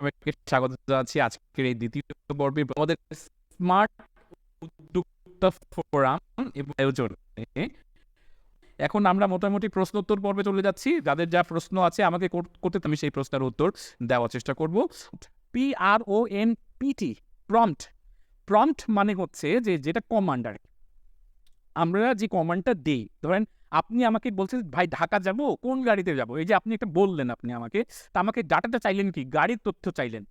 সবাইকে স্বাগত জানাচ্ছি আজকের এই দ্বিতীয় পর্বে আমাদের স্মার্ট উদ্যোক্তা ফোরাম এবং আয়োজনে এখন আমরা মোটামুটি প্রশ্নোত্তর পর্বে চলে যাচ্ছি। যাদের যা প্রশ্ন আছে আমাকে করতে আমি সেই প্রশ্নের উত্তর দেওয়ার চেষ্টা করব। P R O N PT prompt prompt মানে হচ্ছে যে, যেটা কমান্ডার আমরা যে কমান্ডটা দিই, ধরেন আপনি আমাকে বলছেন, ভাই, ঢাকা যাব? কোন গাড়িতে যাব? এই যে আপনি একটা বললেন আপনি আমাকে, তা আমাকে ডাটাটা চাইলেন কি? গাড়ির তথ্য চাইলেন।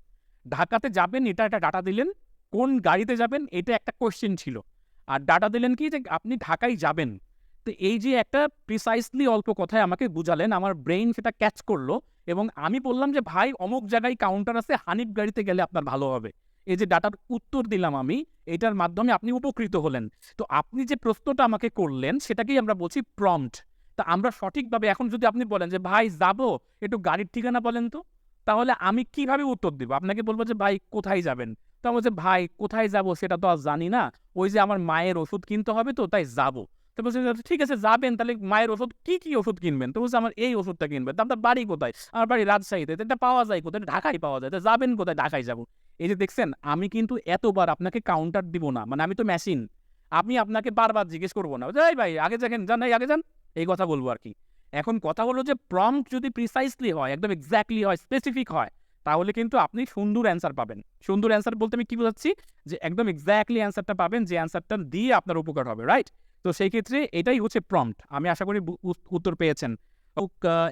ঢাকাতে যাবেন, এটা একটা ডাটা দিলেন, কোন গাড়িতে যাবেন, এটা একটা কোয়েশ্চেন ছিল। আর ডাটা দিলেন কি যে, আপনি ঢাকায় যাবেন? তো এই যে একটা প্রিসাইসলি অল্প কথায় আমাকে বুঝালেন, আমার ব্রেইন সেটা ক্যাচ করল এবং আমি বললাম যে, ভাই, অমুক জায়গায় কাউন্টার আছে, হানিফ গাড়িতে গেলে আপনার ভালো হবে। এই যে ডাটার উত্তর দিলাম আমি, এটার মাধ্যমে আপনি উপকৃত হলেন। তো আপনি যে প্রশ্নটা আমাকে করলেন, সেটাকেই আমরা বলছি প্রম্পট তা আমরা সঠিকভাবে এখন যদি আপনি বলেন যে, ভাই, যাব, একটু গাড়ির ঠিকানা বলেন তো? তাহলে আমি কীভাবে উত্তর দিব? আপনাকে বলব যে, ভাই, কোথায় যাবেন? তো তা বলছে, ভাই, কোথায় যাব সেটা তো আর জানি না। ওই যে আমার মায়ের ওষুধ কিনতে হবে তো, তাই যাব। তো বলছে ঠিক আছে, যাবেন, তাহলে মায়ের ওষুধ, কি কি ওষুধ কিনবেন? তো বলছে, আমার এই ওষুধটা কিনবেন। তা আপনার বাড়ি কোথায়? আমার বাড়ি রাজশাহীতে। এটা পাওয়া যায় কোথায়? ঢাকায় পাওয়া যায়। তো যাবেন কোথায়? ঢাকায় যাব। এই যে দেখছেন, আমি কিন্তু এতবার আপনাকে কাউন্টার দিব না। মানে আমি তো মেশিন আমি আপনাকে বারবার জিজ্ঞেস করব না। যাই ভাই, আগে দেখেন, যান আগে যান। এই কথা বলব আর কি। এখন কথা হলো যে প্রম্পট যদি প্রিসাইসলি হয়, একদম এক্স্যাক্টলি হয় স্পেসিফিক হয়, তাহলে কিন্তু আপনি সুন্দর অ্যান্সার পাবেন। সুন্দর অ্যান্সার বলতে আমি কি বোঝাচ্ছি? যে, একদম এক্স্যাক্টলি অ্যান্সারটা পাবেন, যে অ্যান্সারটা দিয়ে আপনার উপকার হবে রাইট তো সেই ক্ষেত্রে এটাই হচ্ছে প্রম্পট আমি আশা করি উত্তর পেয়েছেন।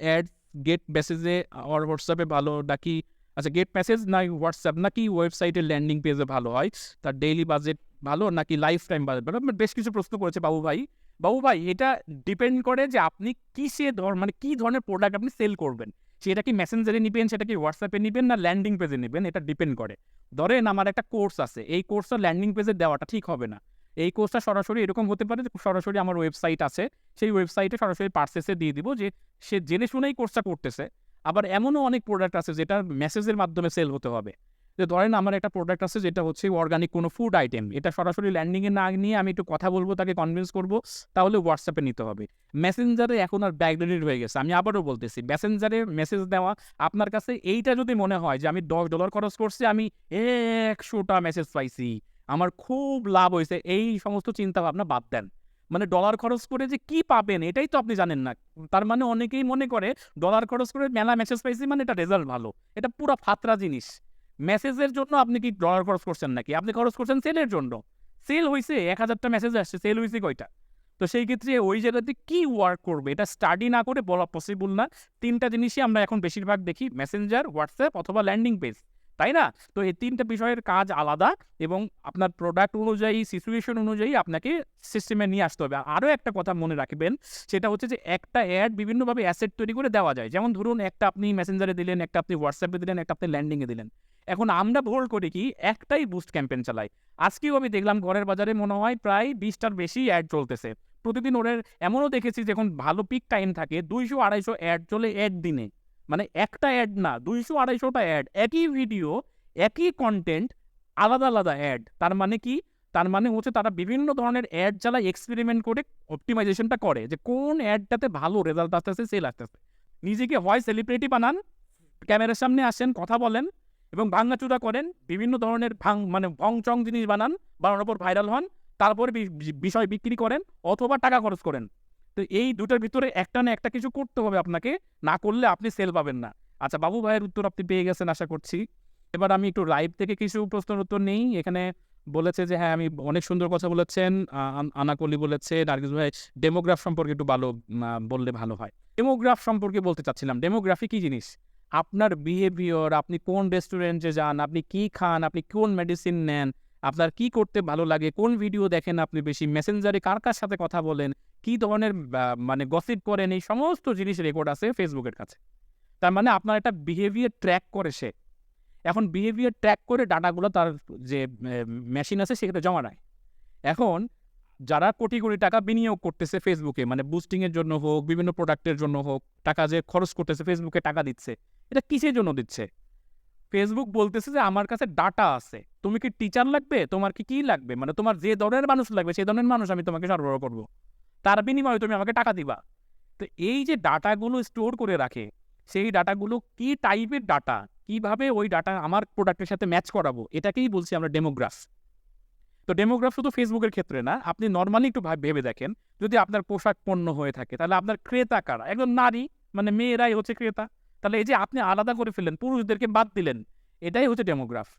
অ্যাড গেট মেসেজে আর হোয়াটসঅ্যাপে ভালো নাকি আচ্ছা গেট মেসেজ না হোয়াটসঅ্যাপ নাকি ওয়েবসাইটের ল্যান্ডিং পেজে ভালো হয়, তার ডেইলি বাজেট ভালো নাকি লাইফ টাইম বাজেট ভালো আমার বেশ কিছু প্রশ্ন করেছে বাবু ভাই। বাবু ভাই, এটা ডিপেন্ড করে যে আপনি কিসে ধর মানে কি ধরনের প্রোডাক্ট আপনি সেল করবেন। সেটা কি মেসেঞ্জারে নিবেন, সেটা কি হোয়াটসঅ্যাপে নিবেন, না ল্যান্ডিং পেজে নেবেন, এটা ডিপেন্ড করে। ধরেন আমার একটা কোর্স আছে, এই কোর্সটা ল্যান্ডিং পেজে দেওয়াটা ঠিক হবে না। এই কোর্সটা সরাসরি এরকম হতে পারে যে সরাসরি আমার ওয়েবসাইট আছে, সেই ওয়েবসাইটে সরাসরি পার্সেসে দিয়ে দিব যে সে জেনে শুনেই কোর্সটা করতেছে। আবার এমনও অনেক প্রোডাক্ট আছে যেটা মেসেজের মাধ্যমে সেল হতে হবে। যে ধরেন আমার একটা প্রোডাক্ট আছে যেটা হচ্ছে অর্গানিক কোনো ফুড আইটেম এটা সরাসরি ল্যান্ডিংয়ে না নিয়ে আমি একটু কথা বলব, তাকে কনভিন্স করব, তাহলে হোয়াটসঅ্যাপে নিতে হবে। মেসেঞ্জারে এখন আর ব্যাকডেটেড হয়ে গেছে। আমি আবারও বলতেছি মেসেঞ্জারে মেসেজ দেওয়া, আপনার কাছে এইটা যদি মনে হয় যে আমি দশ ডলার খরচ করছি, আমি একশোটা মেসেজ পাইছি আমার খুব লাভ হয়েছে। এই সমস্ত চিন্তা ভাবনা বাদ দেন। মানে ডলার খরচ করে যে কি পাবেন, এটাই তো আপনি জানেন না। তার মানে অনেকেই মনে করে ডলার খরচ করে মেলা মেসেজ পাইছি মানে এটা রেজাল্ট ভালো। এটা পুরো ফাতরা জিনিস। মেসেজের জন্য আপনি কি ডলার খরচ করছেন নাকি? আপনি খরচ করছেন সেলের জন্য। সেল হয়েছে এক হাজারটা মেসেজ আসছে সেল হয়েছে কয়টা? তো সেই ক্ষেত্রে ওই জায়গাতে কি ওয়ার্ক করবে? এটা স্টাডি না করে বলা পসিবল না। তিনটা জিনিসই আমরা এখন বেশিরভাগ দেখি মেসেঞ্জার হোয়াটসঅ্যাপ অথবা ল্যান্ডিং পেজ তাই না? তো এই তিনটা বিষয়ের কাজ আলাদা এবং আপনার প্রোডাক্ট অনুযায়ী সিচুয়েশন অনুযায়ী আপনাকে সিস্টেমে নিয়ে আসতে হবে। আরও একটা কথা মনে রাখবেন, সেটা হচ্ছে যে একটা অ্যাড বিভিন্নভাবে অ্যাসেট তৈরি করে দেওয়া যায়। যেমন ধরুন, একটা আপনি মেসেঞ্জারে দিলেন, একটা আপনি হোয়াটসঅ্যাপে দিলেন, একটা আপনি ল্যান্ডিংয়ে দিলেন। এখন আমরা ভুল করি কি, একটাই বুস্ট ক্যাম্পেইন চালাই। আজকেও আমি দেখলাম ঘরের বাজারে মনে হয় প্রায় বিশটার বেশি অ্যাড চলতেছে। প্রতিদিন ওদের এমনও দেখেছি যখন ভালো পিক টাইম থাকে, দুইশো, আড়াইশো অ্যাড চলে এক দিনে মানে একটা অ্যাড না, দুইশো, আড়াইশোটা অ্যাড একই ভিডিও একই কন্টেন্ট আলাদা আলাদা অ্যাড তার মানে কি? তার মানে হচ্ছে তারা বিভিন্ন ধরনের অ্যাড চালায় এক্সপেরিমেন্ট করে অপটিমাইজেশনটা করে যে কোন অ্যাডটাতে ভালো রেজাল্ট আসতেছে সেল আসতেছে। নিজেকে হয় সেলিব্রিটি বানান, ক্যামেরার সামনে আসেন, কথা বলেন এবং ভাঙ্গাচুরা করেন, বিভিন্ন ধরনের ভাং মানে ভং চং জিনিস বানান, বানানোর পর ভাইরাল হন, তারপরে বিষয় বিক্রি করেন অথবা টাকা খরচ করেন। তো এই দুটার ভিতরে একটা না একটা কিছু করতে হবে আপনাকে। না করলে আপনি সেল পাবেন না। আচ্ছা বাবু ভাইয়ের উত্তর আপনি পেয়ে গেছেন আশা করছি। এবার আমি একটু লাইভ থেকে কিছু প্রশ্নের উত্তর নেই। এখানে বলেছে যে হ্যাঁ আমি অনেক সুন্দর কথা বলেছেন। আনাকলি বলেছে, নার্গিস ভাই ডেমোগ্রাফ সম্পর্কে একটু ভালো বললে ভালো হয়। ডেমোগ্রাফ সম্পর্কে বলতে চাচ্ছিলাম। ডেমোগ্রাফি কি জিনিস? আপনার বিহেভিয়র আপনি কোন রেস্টুরেন্টে যান, আপনি কি খান, আপনি কোন মেডিসিন নেন আপনার কি করতে ভালো লাগে, কোন ভিডিও দেখেন আপনি বেশি মেসেঞ্জারে কার কার সাথে কথা বলেন, কি ধরনের মানে গসিপ করেন, এই সমস্ত জিনিস রেকর্ড আছে ফেসবুকের কাছে। তার মানে আপনার একটা বিহেভিয়ার ট্র্যাক করে সে। এখন বিহেভিয়ার ট্র্যাক করে ডাটাগুলো তার যে মেশিন আছে সেখানে জমা নেয়। এখন যারা কোটি কোটি টাকা বিনিয়োগ করতেছে ফেসবুকে মানে বুস্টিংয়ের জন্য হোক, বিভিন্ন প্রোডাক্টের জন্য হোক, টাকা যে খরচ করতেছে ফেসবুকে টাকা দিচ্ছে, এটা কিসের জন্য দিচ্ছে? ফেসবুক বলতেছে যে, আমার কাছে ডাটা আছে। তুমি কি টিচার লাগবে? তোমার কি কি লাগবে? মানে তোমার যে ধরনের মানুষ লাগবে, সেই ধরনের মানুষ আমি তোমাকে সরবরাহ করব। তার বিনিময়ে তুমি আমাকে টাকা দিবা। তো এই যে ডাটাগুলো স্টোর করে রাখে, সেই ডাটাগুলো কি টাইপের ডাটা কীভাবে ওই ডাটা আমার প্রোডাক্টের সাথে ম্যাচ করাবো? এটাকেই বলছি আমরা ডেমোগ্রাফ তো ডেমোগ্রাফ শুধু ফেসবুকের ক্ষেত্রে না, আপনি নর্মালি একটু ভাব- দেখেন, যদি আপনার পোশাক পণ্য হয়ে থাকে, তাহলে আপনার ক্রেতা কারা? একজন নারী মানে মেয়েরাই হচ্ছে ক্রেতা। তাহলে এই যে আপনি আলাদা করে ফেললেন, পুরুষদেরকে বাদ দিলেন, এটাই হচ্ছে ডেমোগ্রাফ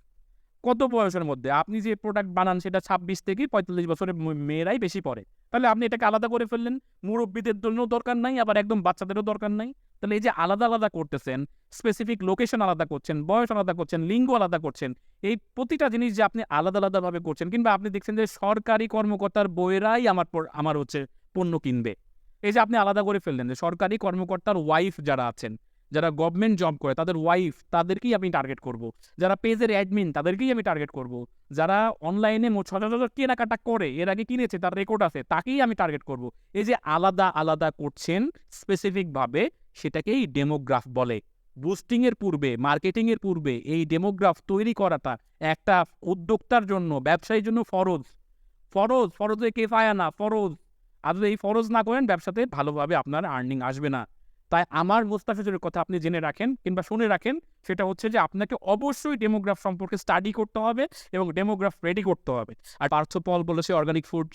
কত বয়সের মধ্যে? আপনি যে প্রোডাক্ট বানান সেটা ছাব্বিশ থেকে পঁয়তাল্লিশ বছরের মেয়েরাই বেশি পড়ে। তাহলে আপনি এটাকে আলাদা করে ফেললেন, মুরব্বীদের জন্য দরকার নাই, আবার একদম বাচ্চাদেরও দরকার নাই। তাহলে এই যে আলাদা আলাদা করতেছেন স্পেসিফিক লোকেশন আলাদা করছেন, বয়স আলাদা করছেন, লিঙ্গ আলাদা করছেন, এই প্রতিটা জিনিস যে আপনি আলাদা আলাদাভাবে করছেন, কিংবা আপনি দেখছেন যে সরকারি কর্মকর্তার বইয়েরাই আমার আমার হচ্ছে পণ্য কিনবে। এই যে আপনি আলাদা করে ফেললেন যে সরকারি কর্মকর্তার ওয়াইফ যারা আছেন যারা গভর্নমেন্ট জব করে, তাদের ওয়াইফ তাদেরকেই আমি টার্গেট করব। যারা পেজের অ্যাডমিন তাদেরকেই আমি টার্গেট করব। যারা অনলাইনে সচরাচর কেনাকাটা করে, এর আগে কিনেছে, তার রেকর্ড আছে, তাকেই আমি টার্গেট করব। এই যে আলাদা আলাদা করছেন স্পেসিফিকভাবে সেটাকেই ডেমোগ্রাফ বলে। বুস্টিং এর পূর্বে মার্কেটিং এর পূর্বে, এই ডেমোগ্রাফ তৈরি করাটা একটা উদ্যোক্তার জন্য, ব্যবসায়ীর জন্য ফরজ। ফরজ, ফরজে কে পায় না, ফরজ। আর এই ফরজ না করেন, ব্যবসাতে ভালোভাবে আপনার আর্নিং আসবে না। তাই আমার মুস্তাফিজুরের কথা আপনি জেনে রাখেন কিংবা শুনে রাখেন, সেটা হচ্ছে যে আপনাকে অবশ্যই ডেমোগ্রাফ সম্পর্কে স্টাডি করতে হবে এবং ডেমোগ্রাফ রেডি করতে হবে। আর পার্থ পল বলেছে অর্গানিক ফুড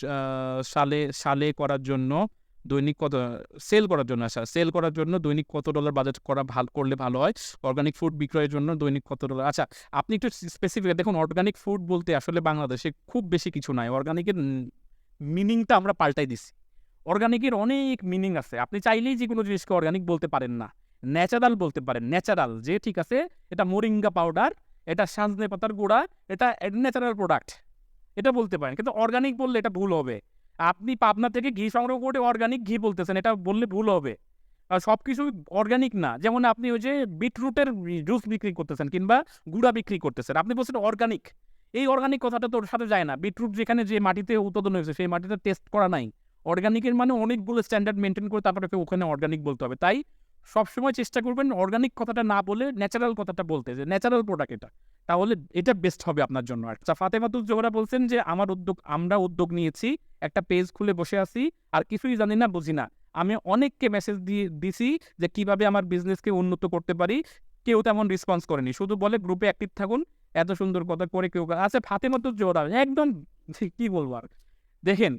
সালে সালে করার জন্য দৈনিক কত সেল করার জন্য আচ্ছা সেল করার জন্য দৈনিক কত ডলার বাজেট করা ভালো, করলে ভালো হয়? অর্গানিক ফুড বিক্রয়ের জন্য দৈনিক কত ডলার আচ্ছা আপনি একটু স্পেসিফিক দেখুন অর্গানিক ফুড বলতে আসলে বাংলাদেশে খুব বেশি কিছু নাই। অর্গানিকের মিনিংটা আমরা পাল্টাই দিছি। অর্গানিকের অনেক মিনিং আছে। আপনি চাইলেই যে কোনো জিনিসকে অর্গানিক বলতে পারেন না। ন্যাচারাল বলতে পারেন। ন্যাচারাল যে ঠিক আছে, এটা মোরিঙ্গা পাউডার এটা সাজনে পাতার গুঁড়া, এটা ন্যাচারাল প্রোডাক্ট এটা বলতে পারেন। কিন্তু অর্গানিক বললে এটা ভুল হবে। আপনি পাবনা থেকে ঘি সংগ্রহ করে অর্গানিক ঘি বলতেছেন, এটা বললে ভুল হবে। সব কিছুই অর্গানিক না। যেমন আপনি ওই যে বিটরুটের জুস বিক্রি করতেছেন কিংবা গুঁড়া বিক্রি করতেছেন, আপনি বলছেন অর্গানিক এই অর্গানিক কথাটা তোর সাথে যায় না। বিটরুট যেখানে যে মাটিতে উৎপাদন হয়েছে, সেই মাটিতে টেস্ট করা নাই। অর্গানিকের মানে অনেকগুলো স্ট্যান্ডার্ড মেনটেন করে তারপরে ওখানে অর্গানিক বলতে হবে। তাই সবসময় চেষ্টা করবেন অর্গানিক কথাটা না বলে ন্যাচারাল কথাটা বলতে, যে ন্যাচারাল প্রোডাক্ট এটা। তাহলে এটা বেস্ট হবে আপনার জন্য আর আচ্ছা ফাতেমাতুল জোহরা বলছেন যে, আমার উদ্যোগ, আমরা উদ্যোগ নিয়েছি, একটা পেজ খুলে বসে আছি, আর কিছুই জানি না, বুঝি না। আমি অনেককে মেসেজ দিয়ে, দিছি যে, কীভাবে আমার বিজনেসকে উন্নত করতে পারি, কেউ তেমন রেসপন্স করেনি। শুধু বলে গ্রুপে অ্যাক্টিভ থাকুন, এত সুন্দর কথা করে কেউ আচ্ছা ফাতেমাতুল জোহরা একদম, কি বলব আর? দেখেন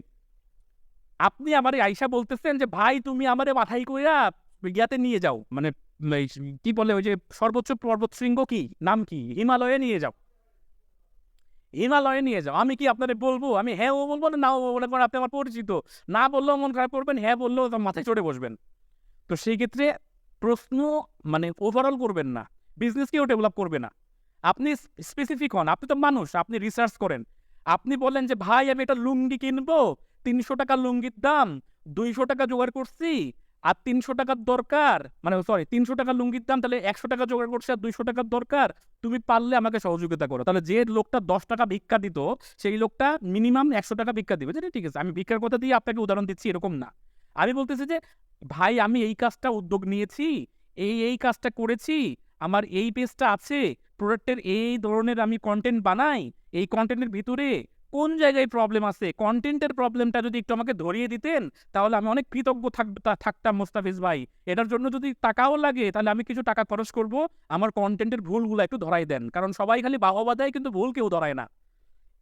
আপনি আমারে আইসা বলতেছেন যে, ভাই, তুমি আমারে মাথায় কইরা ইয়াতে নিয়ে যাও। মানে কি বলে ওই যে, সর্বোচ্চ পর্বত শৃঙ্গ কি? নাম কি? হিমালয়ে নিয়ে যাও। হিমালয়ে নিয়ে যাও। আমি কি আপনাদের বলব? আমি হ্যাঁ ও বলব না নাও বলব কারণ আপনি আমার পরিচিত। না বললেও মন খারাপ করবেন হ্যাঁ বললেও তো মাথায় চড়ে বসবেন। তো সেই ক্ষেত্রে প্রশ্ন মানে ওভারঅল করবেন না। বিজনেসকেও ডেভেলপ করবে না। আপনি স্পেসিফিক হন। আপনি তো মানুষ, আপনি রিসার্চ করেন। আপনি বলেন যে, ভাই, আমি একটা লুঙ্গি কিনবো তিনশো টাকা লুঙ্গির দাম, দুইশো টাকা জোগাড় করছি, আর তিনশো টাকার দরকার মানে সরি তিনশো টাকা লুঙ্গির দাম, তাহলে একশো টাকা জোগাড় করছে আর দুইশো টাকার দরকার, তুমি পারলে আমাকে সহযোগিতা করো। তাহলে যে লোকটা দশ টাকা ভিক্ষা দিত, সেই লোকটা মিনিমাম একশো টাকা ভিক্ষা দিবে। যে ঠিক আছে, আমি ভিক্ষার কথা দিয়ে আপনাকে উদাহরণ দিচ্ছি, এরকম না। আমি বলতেছি যে, ভাই, আমি এই কাজটা উদ্যোগ নিয়েছি, এই এই কাজটা করেছি, আমার এই পেজটা আছে প্রোডাক্টের এই ধরনের আমি কন্টেন্ট বানাই, এই কন্টেন্টের ভিতরে কোন জায়গায় প্রবলেম আছে? কন্টেন্টের প্রবলেমটা যদি একটু আমাকে ধরিয়ে দিতেন, তাহলে আমি অনেক কৃতজ্ঞ থাকতা থাকতাম মোস্তাফিজ ভাই। এটার জন্য যদি টাকাও লাগে, তাহলে আমি কিছু টাকা খরচ করব। আমার কন্টেন্টের ভুলগুলো একটু ধরাই দেন। কারণ সবাই খালি বাহবা দেয়, কিন্তু ভুল কেউ ধরায় না।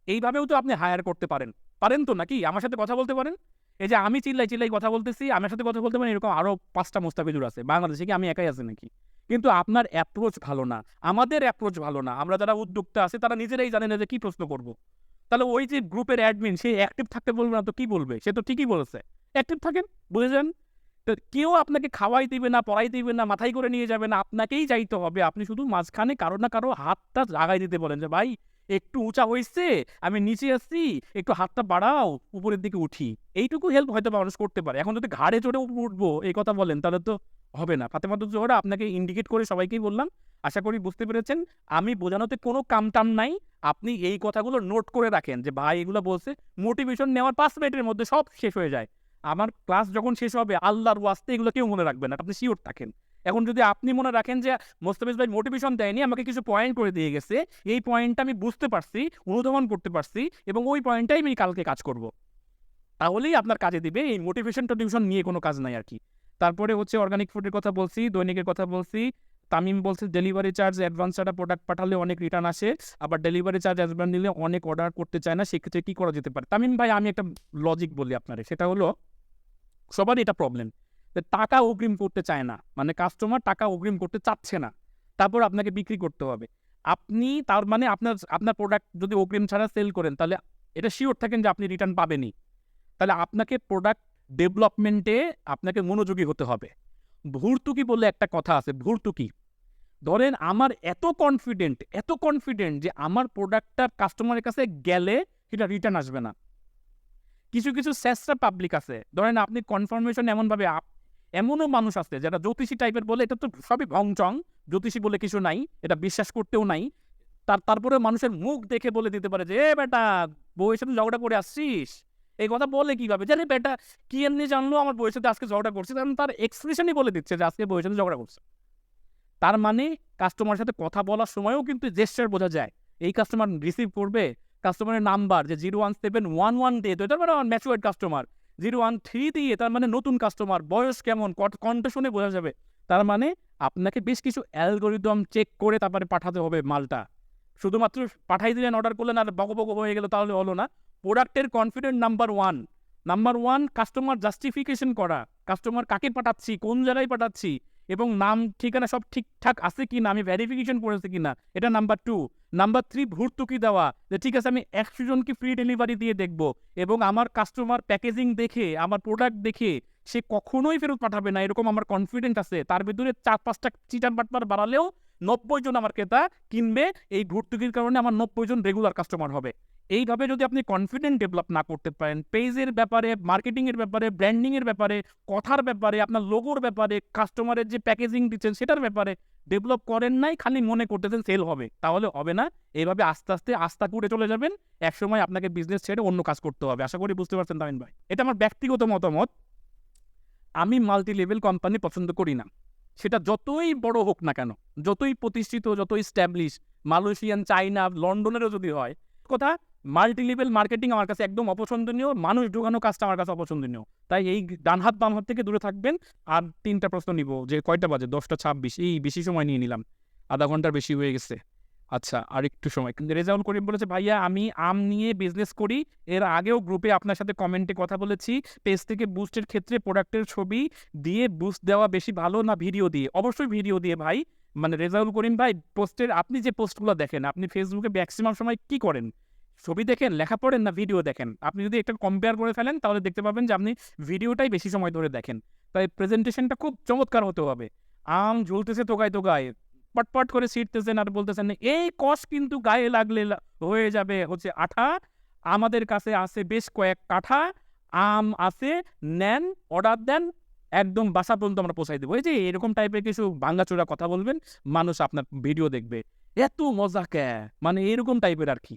এইভাবেও তো আপনি হায়ার করতে পারেন। পারেন তো নাকি? আমার সাথে কথা বলতে পারেন? এই যে আমি চিল্লাই চিল্লাই কথা বলতেছি, আমার সাথে কথা বলতে পারেন, এরকম আরও পাঁচটা মোস্তাফিজুর আছে। বাংলাদেশে কি আমি একাই আছি নাকি? কিন্তু আপনার অ্যাপ্রোচ ভালো না। আমাদের অ্যাপ্রোচ ভালো না। আমরা যারা উদ্যোক্তা আছে, তারা নিজেরাই জানে না যে কি প্রশ্ন করব। তাহলে ওই যে গ্রুপের অ্যাডমিন সে অ্যাক্টিভ থাকতে বলবে না তো কি বলবে? সে তো ঠিকই বলেছে। অ্যাক্টিভ থাকেন, বুঝেছেন? তো কেউ আপনাকে খাওয়াই দিবে না, পড়াই দিবে না, মাথায় করে নিয়ে যাবে না, আপনাকেই যাইতে হবে। আপনি শুধু মাঝখানে কারও না কারও হাতটা লাগাই দিতে বলেন যে, ভাই একটু উঁচা হয়েছে আমি নিচে আসছি একটু হাতটা বাড়াও, উপরের দিকে উঠি। এইটুকু হেল্প হয়তো মানুষ করতে পারে। এখন যদি ঘাড়ে চড়ে উঠবো এই কথা বলেন, তাহলে তো হবে না। ফাতেমাতুল জোহরা, আপনাকে ইন্ডিকেট করে সবাইকেই বললাম। আশা করি বুঝতে পেরেছেন, আমি বোঝানোতে কোনো কামটাম নাই। আপনি এই কথাগুলো নোট করে রাখেন যে, ভাই, এগুলো বলছে মোটিভেশন নেওয়ার পাঁচ মিনিটের মধ্যে সব শেষ হয়ে যায়। আমার ক্লাস যখন শেষ হবে, আল্লাহর ওয়াস্তে এগুলো কেউ মনে রাখবে না। আপনি শিওর থাকেন। এখন যদি আপনি মনে রাখেন যে মোস্তাফিজ ভাই মোটিভেশন দেয়নি, আমাকে কিছু পয়েন্ট করে দিয়ে গেছে, এই পয়েন্টটা আমি বুঝতে পারছি, অনুধাবন করতে পারছি এবং ওই পয়েন্টটাই আমি কালকে কাজ করব। তাহলেই আপনার কাজে দিবে, এই মোটিভেশন টোটিভেশন নিয়ে কোনো কাজ নাই আর কি। তারপরে হচ্ছে অর্গানিক ফুডের কথা বলছি, দৈনিকের কথা বলছি। তামিম বলছে ডেলিভারি চার্জ অ্যাডভান্স ছাড়া প্রোডাক্ট পাঠালে অনেক রিটার্ন আসে, আবার ডেলিভারি চার্জ অ্যাডভান্স নিলে অনেক অর্ডার করতে চায় না, সেক্ষেত্রে কী করা যেতে পারে? তামিম ভাই, আমি একটা লজিক বলি আপনারে, সেটা হলো সবারই এটা প্রবলেম যে টাকা অগ্রিম করতে চায় না মানে কাস্টমার টাকা অগ্রিম করতে চাচ্ছে না, তারপর আপনাকে বিক্রি করতে হবে। আপনি তার মানে আপনার আপনার প্রোডাক্ট যদি অগ্রিম ছাড়া সেল করেন, তাহলে এটা শিওর থাকেন যে আপনি রিটার্ন পাবেনই। তাহলে আপনাকে প্রোডাক্ট ডেভেলপমেন্টে আপনাকে মনোযোগী হতে হবে। ভর্তুকি বলে একটা কথা আছে, ভর্তুকি। ধরেন আমার এত কনফিডেন্ট এত কনফিডেন্ট যে আমার প্রোডাক্টটা কাস্টমারের কাছে গেলে সেটা রিটার্ন আসবে না। কিছু কিছু স্যাসরা পাবলিক আছে। ধরেন আপনি কনফার্মেশন এমনভাবে আপ- এমনও মানুষ আছে যারা জ্যোতিষী টাইপের বলে এটা তো সবই ভংচং জ্যোতিষী বলে কিছু নাই, এটা বিশ্বাস করতেও নাই। তার তারপরে মানুষের মুখ দেখে বলে দিতে পারে যে, এ বেটা, বউয়ের সাথে ঝগড়া করে আসছিস? এই কথা বলে কীভাবে? জানি বেটা, কি এমনি জানলো আমার বউয়ের সাথে আজকে ঝগড়া করছে কারণ তার এক্সপ্রেশনই বলে দিচ্ছে যে, আজকে বউয়ের সাথে ঝগড়া করছে। তার মানে কাস্টমারের সাথে কথা বলার সময়ও কিন্তু জেস্টার বোঝা যায়। এই কাস্টমার রিসিভ করবে কাস্টমারের নাম্বার যে zero one seven one one দিয়ে তো এটা matured customer zero one three দিয়ে তার মানে নতুন কাস্টমার বয়স কেমন কণ্ঠ শুনে বোঝা যাবে। তার মানে আপনাকে বেশ কিছু অ্যালগোরিদম চেক করে তারপরে পাঠাতে হবে মালটা। শুধুমাত্র পাঠাই দিলেন অর্ডার করলেন আর বকবক বক হয়ে গেল, তাহলে হলো না। প্রোডাক্টের confident number one number one customer justification করা। কাস্টমার কাকে পাঠাচ্ছি, কোন জায়গায় পাঠাচ্ছি? এবং নাম ঠিকানা সব ঠিকঠাক আছে কি না আমি ভেরিফিকেশন করেছি কি না এটা নাম্বার টু নাম্বার থ্রি ভর্তুকি দেওয়া, যে ঠিক আছে আমি একশো জনকে ফ্রি ডেলিভারি দিয়ে দেখব এবং আমার কাস্টমার প্যাকেজিং দেখে, আমার প্রোডাক্ট দেখে, সে কখনোই ফেরত পাঠাবে না, এরকম আমার কনফিডেন্ট আছে। তার ভিতরে চার পাঁচটা চিটার বাটবার বাড়ালেও নব্বই জন আমার ক্রেতা কিনবে, এই ভর্তুকির কারণে আমার নব্বই জন রেগুলার কাস্টমার হবে। এইভাবে যদি আপনি কনফিডেন্ট ডেভেলপ না করতে পারেন পেজের ব্যাপারে মার্কেটিংয়ের ব্যাপারে ব্র্যান্ডিংয়ের ব্যাপারে, কথার ব্যাপারে, আপনার লোগোর ব্যাপারে কাস্টমারের যে প্যাকেজিং দিচ্ছেন সেটার ব্যাপারে ডেভেলপ করেন নাই, খালি মনে করতেছেন সেল হবে। তাহলে হবে না। এইভাবে আস্তে আস্তে আস্থা করে চলে যাবেন। একসময় আপনাকে বিজনেস ছেড়ে অন্য কাজ করতে হবে। আশা করি বুঝতে পারছেন তামিন ভাই। এটা আমার ব্যক্তিগত মতামত। আমি মাল্টি লেভেল কোম্পানি পছন্দ করি না। সেটা যতই বড় হোক না কেন, যতই প্রতিষ্ঠিত, যতই স্ট্যাবলিশ মালয়েশিয়ান চাইনা লন্ডনেরও যদি হয়, কথা মাল্টি লেভেল মার্কেটিং আমার কাছে একদম অপছন্দনীয়, মানুষ ঢোকানো কাজটা আমার কাছে অপছন্দনীয়। তাই এই ডান হাত বাম হাত থেকে দূরে থাকবেন আর তিনটা প্রশ্ন নিব যে কয়টা বাজে? দশটা, ছাব্বিশ, এই বেশি সময় নিয়ে নিলাম। আধা ঘণ্টার বেশি হয়ে গেছে। আচ্ছা আর একটু সময়। কিন্তু রেজাউল করিম বলেছে, ভাইয়া, আমি আম নিয়ে বিজনেস করি। এর আগেও গ্রুপে আপনার সাথে কমেন্টে কথা বলেছি। পেজ থেকে বুস্টের ক্ষেত্রে প্রোডাক্টের ছবি দিয়ে বুস্ট দেওয়া বেশি ভালো না ভিডিও দিয়ে? অবশ্যই ভিডিও দিয়ে, ভাই। মানে রেজাউল করিম ভাই পোস্টের আপনি যে পোস্টগুলো দেখেন, আপনি ফেসবুকে ম্যাক্সিমাম সময় কি করেন? ছবি দেখেন, লেখা পড়েন না ভিডিও দেখেন। আপনি যদি একটা কম্পেয়ার করে ফেলেন, তাহলে দেখতে পাবেন যে আপনি ভিডিওটাই বেশি সময় ধরে দেখেন। তাই প্রেজেন্টেশনটা খুব চমৎকার হতে হবে। আম ঝুলতেছে তোগায় তোগায়, পটপট করে ছিটতেছেন আর বলতেছেন এই কষ কিন্তু গায়ে লাগলে হয়ে যাবে হচ্ছে আঠা। আমাদের কাছে আছে বেশ কয়েক কাঠা, আম আছে, নেন, অর্ডার দেন, একদম বাসা পর্যন্ত আমরা পৌঁছাই দেবো। এই যে এরকম টাইপের কিছু ভাঙ্গাচোরা কথা বলবেন, মানুষ আপনার ভিডিও দেখবে। এত মজা কে? মানে এরকম টাইপের আর কি।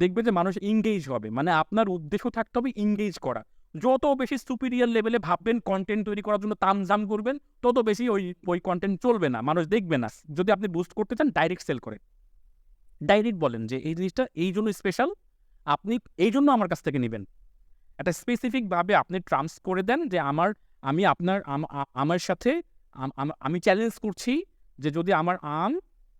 দেখবে যে মানুষ ইংগেজ হবে। মানে আপনার উদ্দেশ্য থাকতে হবে ইংগেজ করা। যত বেশি সুপিরিয়ার লেভেলে ভাববেন কন্টেন্ট তৈরি করার জন্য তামঝাম করবেন, তত বেশি ওই ওই কন্টেন্ট চলবে না, মানুষ দেখবে না। যদি আপনি বুস্ট করতে চান ডাইরেক্ট সেল করে ডাইরেক্ট বলেন যে, এই জিনিসটা, এই জন্য স্পেশাল আপনি এই জন্য আমার কাছ থেকে নেবেন। একটা স্পেসিফিকভাবে আপনি ট্রান্স করে দেন যে, আমার, আমি আপনার আমার সাথে, আমি চ্যালেঞ্জ করছি যে, যদি আমার আম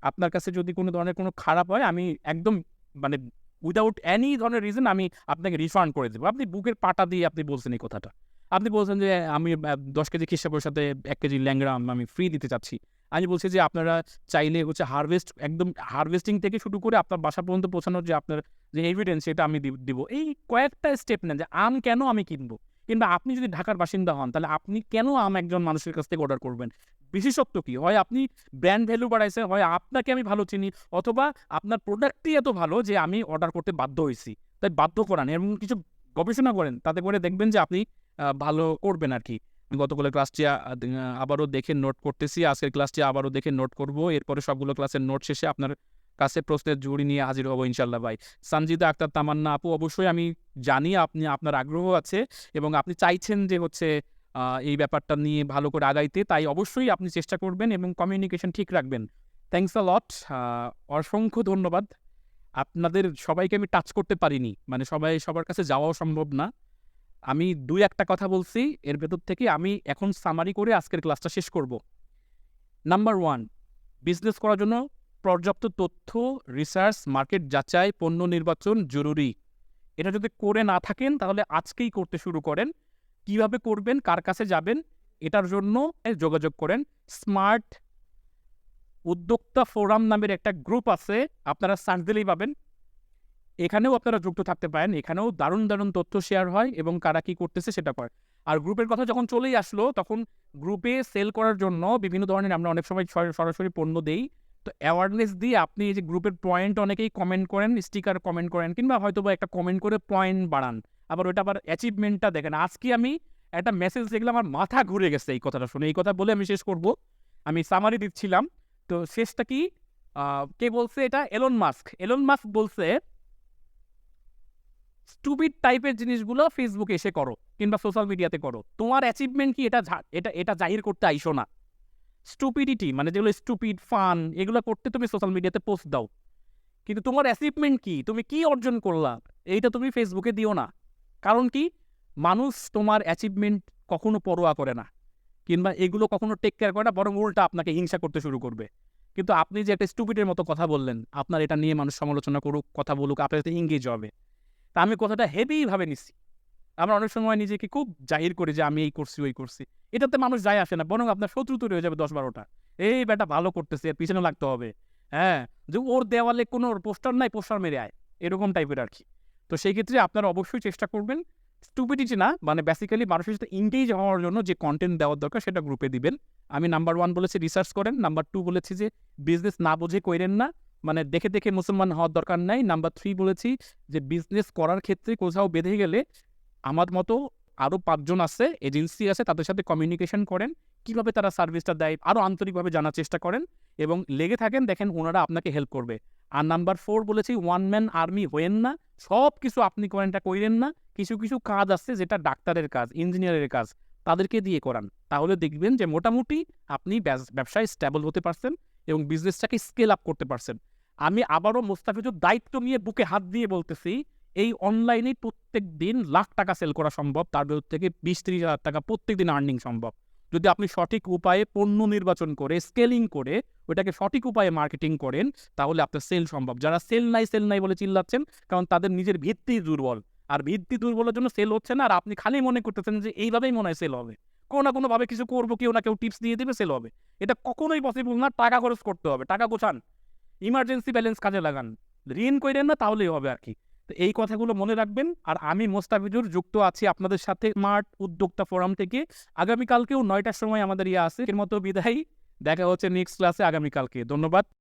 আপনার কাছে যদি কোনো ধরনের কোনো খারাপ হয়, আমি একদম মানে উইদাউট এনি ধরনের রিজন আমি আপনাকে রিফান্ড করে দেবো। আপনি বুকের পাটা দিয়ে আপনি বলছেন এই কথাটা। আপনি বলছেন যে, আমি দশ কেজি খিসাবের সাথে এক কেজি ল্যাংরা আমি ফ্রি দিতে চাচ্ছি। আমি বলছি যে, আপনারা চাইলে হচ্ছে হারভেস্ট একদম হারভেস্টিং থেকে শুরু করে আপনার বাসা পর্যন্ত পৌঁছানোর যে আপনার যে এভিডেন্স সেটা আমি দিব। এই কয়েকটা স্টেপ নেন যে, আম কেন আমি কিনবো? কিংবা আপনি যদি ঢাকার বাসিন্দা হন, তাহলে আপনি কেন আম একজন মানুষের কাছ থেকে অর্ডার করবেন? বিশেষত্ব কি? হয় আপনি ব্র্যান্ড ভ্যালু বাড়াইছেন, হয় আপনাকে আমি ভালো চিনি, অথবা আপনার প্রোডাক্টই এত ভালো যে আমি অর্ডার করতে বাধ্য হয়েছি। তাই বাধ্য করান, এরকম কিছু গবেষণা করেন, তাতে করে দেখবেন যে আপনি ভালো করবেন আর কি গতকালের ক্লাসটি আবারও দেখে নোট করতেছি, আজকের ক্লাসটি আবারও দেখে নোট করব, এরপরে সবগুলো ক্লাসের নোট শেষে আপনার কাছে প্রশ্নের জুড়ি নিয়ে হাজির হব ইনশাল্লাহ ভাই। সঞ্জিদা আক্তার, তামান্না আপু, অবশ্যই আমি জানি আপনি, আপনার আগ্রহ আছে এবং আপনি চাইছেন যে হচ্ছে এই ব্যাপারটা নিয়ে ভালো করে আগাইতে। তাই অবশ্যই আপনি চেষ্টা করবেন এবং কমিউনিকেশন ঠিক রাখবেন। থ্যাংকস আ লট অসংখ্য ধন্যবাদ। আপনাদের সবাইকে আমি টাচ করতে পারিনি। মানে সবাই, সবার কাছে যাওয়াও সম্ভব না। আমি দুই একটা কথা বলছি। এর ভেতর থেকে আমি এখন সামারি করে আজকের ক্লাসটা শেষ করব। নাম্বার ওয়ান বিজনেস করার জন্য পর্যাপ্ত তথ্য রিসার্চ মার্কেট যাচাই, পণ্য নির্বাচন জরুরি। এটা যদি করে না থাকেন, তাহলে আজকেই করতে শুরু করেন। কীভাবে করবেন, কার কাছে যাবেন, এটার জন্য যোগাযোগ করেন। স্মার্ট উদ্যোক্তা ফোরাম নামের একটা গ্রুপ আছে, আপনারা সার্চ দিলেই পাবেন। এখানেও আপনারা যুক্ত থাকতে পারেন, এখানেও দারুণ দারুণ তথ্য শেয়ার হয় এবং কারা কি করতেছে সেটা করে আর গ্রুপের কথা যখন চলেই আসলো, তখন গ্রুপে সেল করার জন্য বিভিন্ন ধরনের আমরা অনেক সময় সরাসরি পণ্য দেই। তো অ্যাওয়ারনেস দিয়ে আপনি এই যে গ্রুপের পয়েন্ট অনেকেই কমেন্ট করেন স্টিকার কমেন্ট করেন কিংবা হয়তো বা একটা কমেন্ট করে পয়েন্ট বাড়ান। আবার ওটা আবার অ্যাচিভমেন্টটা দেখেন। আজকে আমি একটা মেসেজ দেখলে আমার মাথা ঘুরে গেছে এই কথাটা শুনে। এই কথা বলে আমি শেষ করব। আমি সামারি দিচ্ছিলাম। তো শেষটা কি? কে বলছে এটা? এলন মাস্ক এলন মাস্ক বলছে স্টুপিড টাইপের জিনিসগুলো ফেসবুকে এসে করো কিংবা সোশ্যাল মিডিয়াতে করো। তোমার অ্যাচিভমেন্ট কি? এটা এটা এটা জাহির করতে আইসো না। স্টুপিডিটি মানে যেগুলো স্টুপিড ফান এগুলো করতে তুমি সোশ্যাল মিডিয়াতে পোস্ট দাও। কিন্তু তোমার অ্যাচিভমেন্ট কি? তুমি কি অর্জন করলা? এইটা তুমি ফেসবুকে দিও না। কারণ কি? মানুষ তোমার অ্যাচিভমেন্ট কখনো পরোয়া করে না। কিংবা এগুলো কখনো টেক কেয়ার করে না, বরং উল্টা আপনাকে হিংসা করতে শুরু করবে। কিন্তু আপনি যে একটা স্টুপিডের মতো কথা বললেন, আপনার এটা নিয়ে মানুষ সমালোচনা করুক, কথা বলুক, আপনার সাথে ইংগেজ হবে। তা আমি কথাটা হেভিভাবে নিচ্ছি আমরা অনেক সময় নিজেকে খুব জাহির করি যে আমি এই করছি, ওই করছি। এটাতে মানুষ যায় আসে না, বরং আপনার শত্রু তৈরি হয়ে যাবে দশ বারোটা এই বেটা ভালো করতেছে, এর পিছনে লাগতে হবে। হ্যাঁ? যে ওর দেওয়ালে কোনো পোস্টার নাই পোস্টার মেরে আয়। এরকম টাইপের আর কি। তো সেই ক্ষেত্রে আপনারা অবশ্যই চেষ্টা করবেন স্টুপিডিটি না মানে বেসিক্যালি মানুষের সাথে ইংগেজ হওয়ার জন্য যে কন্টেন্ট দেওয়ার দরকার সেটা গ্রুপে দিবেন। আমি নাম্বার ওয়ান বলেছি রিসার্চ করেন নাম্বার টু বলেছি যে বিজনেস না বুঝে কইরেন না মানে দেখে দেখে মুসলমান হওয়ার দরকার নাই। নাম্বার থ্রি বলেছি যে বিজনেস করার ক্ষেত্রে কোথাও বেঁধে গেলে আমার মতো আরও পাঁচজন আছে এজেন্সি আছে, তাদের সাথে কমিউনিকেশন করেন। কীভাবে তারা সার্ভিসটা দেয় আরও আন্তরিকভাবে জানার চেষ্টা করেন এবং লেগে থাকেন, দেখেন ওনারা আপনাকে হেল্প করবে। আর নাম্বার ফোর বলেছি ওয়ান ম্যান আর্মি হয়েন না সব কিছু আপনি করেনটা কইরেন না, কিছু কিছু কাজ আছে যেটা ডাক্তারের কাজ, ইঞ্জিনিয়ারের কাজ, তাদেরকে দিয়ে করান। তাহলে দেখবেন যে মোটামুটি আপনি ব্যবস- ব্যবসায় স্ট্যাবল হতে পারছেন এবং বিজনেসটাকে স্কেল আপ করতে পারছেন। আমি আবারও মোস্তাফিজুর দায়িত্ব নিয়ে বুকে হাত দিয়ে বলতেছি, এই অনলাইনে প্রত্যেক দিন লাখ টাকা সেল করা সম্ভব, তার বিরুদ্ধ থেকে বিশ ত্রিশ হাজার টাকা প্রত্যেক দিন আর্নিং সম্ভব। যদি আপনি সঠিক উপায়ে পণ্য নির্বাচন করে স্কেলিং করে ওটাকে সঠিক উপায়ে মার্কেটিং করেন, তাহলে আপনার সেল সম্ভব। যারা সেল নাই সেল নাই বলে চিল্লাচ্ছেন, কারণ তাদের নিজের ভিত্তি দুর্বল। আর ভিত্তি দুর্বলের জন্য সেল হচ্ছে না, আর আপনি খালি মনে করতেছেন যে এইভাবেই মনে হয় সেল হবে। কোনো না কোনোভাবে কিছু করব, কেউ না কেউ টিপস দিয়ে দেবে সেল হবে। এটা কখনোই পসিবল না, টাকা খরচ করতে হবে। টাকা গোছান। ইমার্জেন্সি ব্যালেন্স কাজে লাগান। ঋণ করেন না, তাহলেই হবে আর কি। তো এই কথাগুলো মনে রাখবেন। আর আমি মোস্তাফিজুর যুক্ত আছি আপনাদের সাথে স্মার্ট উদ্যোক্তা ফোরাম থেকে। আগামীকালকেও নয়টার সময় আমাদের ইয়ে আছে। এর মতো বিদায়। দেখা হচ্ছে নেক্সট ক্লাসে আগামীকালকে। ধন্যবাদ।